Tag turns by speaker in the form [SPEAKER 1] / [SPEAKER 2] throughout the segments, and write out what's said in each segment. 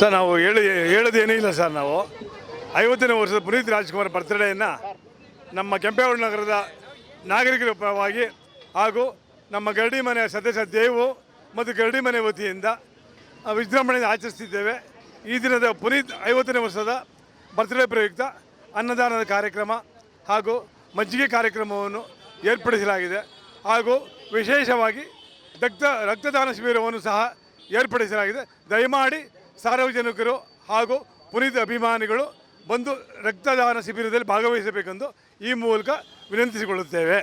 [SPEAKER 1] Sir, ನಾವು ಹೇಳಿ ಹೇಳೋದೇನೂ ಇಲ್ಲ ಸರ್ ನಾವು. ಐವತ್ತನೇ ವರ್ಷದ ಪುನೀತ್ ರಾಜ್ಕುಮಾರ್ ಬರ್ತ್ಡೇಯನ್ನು ನಮ್ಮ ಕೆಂಪೇಗೌಡ ನಗರದ ನಾಗರಿಕರ ಪರವಾಗಿ ಹಾಗೂ ನಮ್ಮ ಗರಡಿ ಮನೆ ಸದಸ್ಯ ದೇವು ಮತ್ತು ಗರಡಿ ಮನೆ ವತಿಯಿಂದ ವಿಜೃಂಭಣೆಯಿಂದ ಆಚರಿಸ್ತಿದ್ದೇವೆ. ಈ ದಿನದ ಪುನೀತ್ ಐವತ್ತನೇ ವರ್ಷದ ಬರ್ತ್ಡೇ ಪ್ರಯುಕ್ತ ಅನ್ನದಾನದ ಕಾರ್ಯಕ್ರಮ ಹಾಗೂ ಮಜ್ಜಿಗೆ ಕಾರ್ಯಕ್ರಮವನ್ನು ಏರ್ಪಡಿಸಲಾಗಿದೆ. ಹಾಗೂ ವಿಶೇಷವಾಗಿ ರಕ್ತ ರಕ್ತದಾನ ಶಿಬಿರವನ್ನು ಸಹ ಏರ್ಪಡಿಸಲಾಗಿದೆ. ದಯಮಾಡಿ ಸಾರ್ವಜನಿಕರು ಹಾಗೂ ಪುನೀತ್ ಅಭಿಮಾನಿಗಳು ಬಂದು ರಕ್ತದಾನ ಶಿಬಿರದಲ್ಲಿ ಭಾಗವಹಿಸಬೇಕೆಂದು ಈ ಮೂಲಕ ವಿನಂತಿಸಿಕೊಳ್ಳುತ್ತೇವೆ.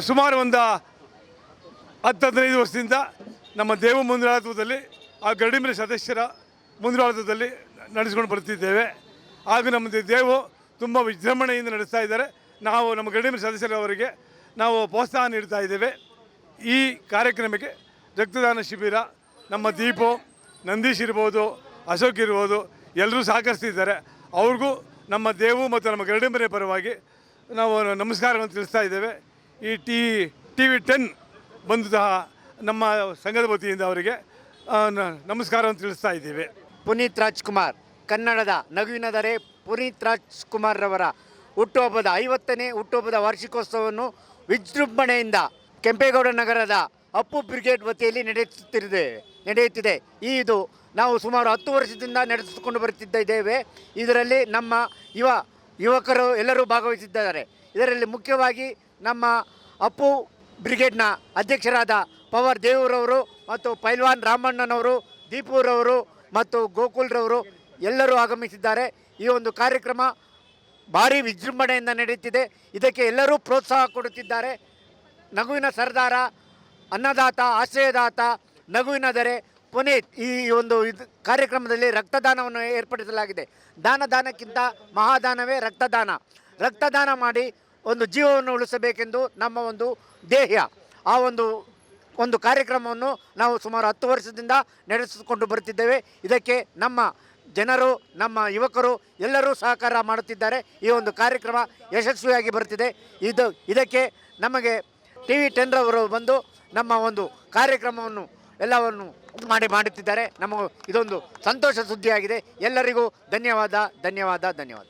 [SPEAKER 1] ಸುಮಾರು ಒಂದು ಹತ್ತು ಹದಿನೈದು ವರ್ಷದಿಂದ ನಮ್ಮ ದೇವ ಮುಂದಾಳತ್ವದಲ್ಲಿ ಆ ಗರಡಿಮನೆ ಸದಸ್ಯರ ಮುಂದಾಳತ್ವದಲ್ಲಿ ನಡೆಸಿಕೊಂಡು ಬರ್ತಿದ್ದೇವೆ. ಹಾಗೂ ನಮ್ಮ ದೇವು ತುಂಬ ವಿಜೃಂಭಣೆಯಿಂದ ನಡೆಸ್ತಾ ಇದ್ದಾರೆ. ನಾವು ನಮ್ಮ ಗರಡಿಮನೆ ಸದಸ್ಯರವರಿಗೆ ನಾವು ಪ್ರೋತ್ಸಾಹ ನೀಡ್ತಾ ಇದ್ದೇವೆ. ಈ ಕಾರ್ಯಕ್ರಮಕ್ಕೆ ರಕ್ತದಾನ ಶಿಬಿರ ನಮ್ಮ ದೀಪು, ನಂದೀಶ್ ಇರ್ಬೋದು, ಅಶೋಕ್ ಇರ್ಬೋದು ಎಲ್ಲರೂ ಸಹಕರಿಸ್ತಿದ್ದಾರೆ. ಅವ್ರಿಗೂ ನಮ್ಮ ದೇವು ಮತ್ತು ನಮ್ಮ ಗರಡಿಮನೆ ಪರವಾಗಿ ನಾವು ನಮಸ್ಕಾರವನ್ನು ತಿಳಿಸ್ತಾ ಇದ್ದೇವೆ. ಈ ಟಿ ಟಿ ವಿ ಟೆನ್ ಬಂದು ಸಹ ನಮ್ಮ ಸಂಘದ ವತಿಯಿಂದ ಅವರಿಗೆ ನಮಸ್ಕಾರವನ್ನು ತಿಳಿಸ್ತಾ ಇದ್ದೀವಿ.
[SPEAKER 2] ಪುನೀತ್ ರಾಜ್ಕುಮಾರ್, ಕನ್ನಡದ ನಗುವಿನ ದರೆ ಪುನೀತ್ ರಾಜ್ಕುಮಾರ್ ರವರ ಹುಟ್ಟುಹಬ್ಬದ ಐವತ್ತನೇ ಹುಟ್ಟುಹಬ್ಬದ ವಾರ್ಷಿಕೋತ್ಸವವನ್ನು ವಿಜೃಂಭಣೆಯಿಂದ ಕೆಂಪೇಗೌಡ ನಗರದ ಅಪ್ಪು ಬ್ರಿಗೇಡ್ ವತಿಯಲ್ಲಿ ನಡೆಯುತ್ತಿದೆ ನಡೆಯುತ್ತಿದೆ. ಈ ಇದು ನಾವು ಸುಮಾರು ಹತ್ತು ವರ್ಷದಿಂದ ನಡೆಸಿಕೊಂಡು ಬರುತ್ತಿದ್ದ ಇದ್ದೇವೆ. ಇದರಲ್ಲಿ ನಮ್ಮ ಯುವ ಯುವಕರು ಎಲ್ಲರೂ ಭಾಗವಹಿಸಿದ್ದಾರೆ. ಇದರಲ್ಲಿ ಮುಖ್ಯವಾಗಿ ನಮ್ಮ ಅಪ್ಪು ಬ್ರಿಗೇಡ್ನ ಅಧ್ಯಕ್ಷರಾದ ಪವರ್ ದೇವರವರು ಮತ್ತು ಪೈಲ್ವಾನ್ ರಾಮಣ್ಣನವರು, ದೀಪೂರವರು ಮತ್ತು ಗೋಕುಲ್ರವರು ಎಲ್ಲರೂ ಆಗಮಿಸಿದ್ದಾರೆ. ಈ ಒಂದು ಕಾರ್ಯಕ್ರಮ ಭಾರಿ ವಿಜೃಂಭಣೆಯಿಂದ ನಡೆಯುತ್ತಿದೆ. ಇದಕ್ಕೆ ಎಲ್ಲರೂ ಪ್ರೋತ್ಸಾಹ ಕೊಡುತ್ತಿದ್ದಾರೆ. ನಗುವಿನ ಸರ್ದಾರ ಅನ್ನದಾತ, ಆಶ್ರಯದಾತ ನಗುವಿನ ದರೆ ಪುನೀತ್ ಈ ಒಂದು ಇದು ಕಾರ್ಯಕ್ರಮದಲ್ಲಿ ರಕ್ತದಾನವನ್ನು ಏರ್ಪಡಿಸಲಾಗಿದೆ. ದಾನ ದಾನಕ್ಕಿಂತ ಮಹಾದಾನವೇ ರಕ್ತದಾನ. ರಕ್ತದಾನ ಮಾಡಿ ಒಂದು ಜೀವವನ್ನು ಉಳಿಸಬೇಕೆಂದು ನಮ್ಮ ಒಂದು ದೇಹ ಆ ಒಂದು ಒಂದು ಕಾರ್ಯಕ್ರಮವನ್ನು ನಾವು ಸುಮಾರು ಹತ್ತು ವರ್ಷದಿಂದ ನಡೆಸಿಕೊಂಡು ಬರುತ್ತಿದ್ದೇವೆ. ಇದಕ್ಕೆ ನಮ್ಮ ಜನರು, ನಮ್ಮ ಯುವಕರು ಎಲ್ಲರೂ ಸಹಕಾರ ಮಾಡುತ್ತಿದ್ದಾರೆ. ಈ ಒಂದು ಕಾರ್ಯಕ್ರಮ ಯಶಸ್ವಿಯಾಗಿ ಬರುತ್ತಿದೆ. ಇದು, ಇದಕ್ಕೆ ನಮಗೆ ಟಿ ವಿ ಟೆನ್ರವರು ಬಂದು ನಮ್ಮ ಒಂದು ಕಾರ್ಯಕ್ರಮವನ್ನು ಎಲ್ಲವನ್ನು ಮಾಡಿ ಮಾಡುತ್ತಿದ್ದಾರೆ. ನಮಗೂ ಇದೊಂದು ಸಂತೋಷ ಸುದ್ದಿಯಾಗಿದೆ. ಎಲ್ಲರಿಗೂ ಧನ್ಯವಾದ ಧನ್ಯವಾದ ಧನ್ಯವಾದ.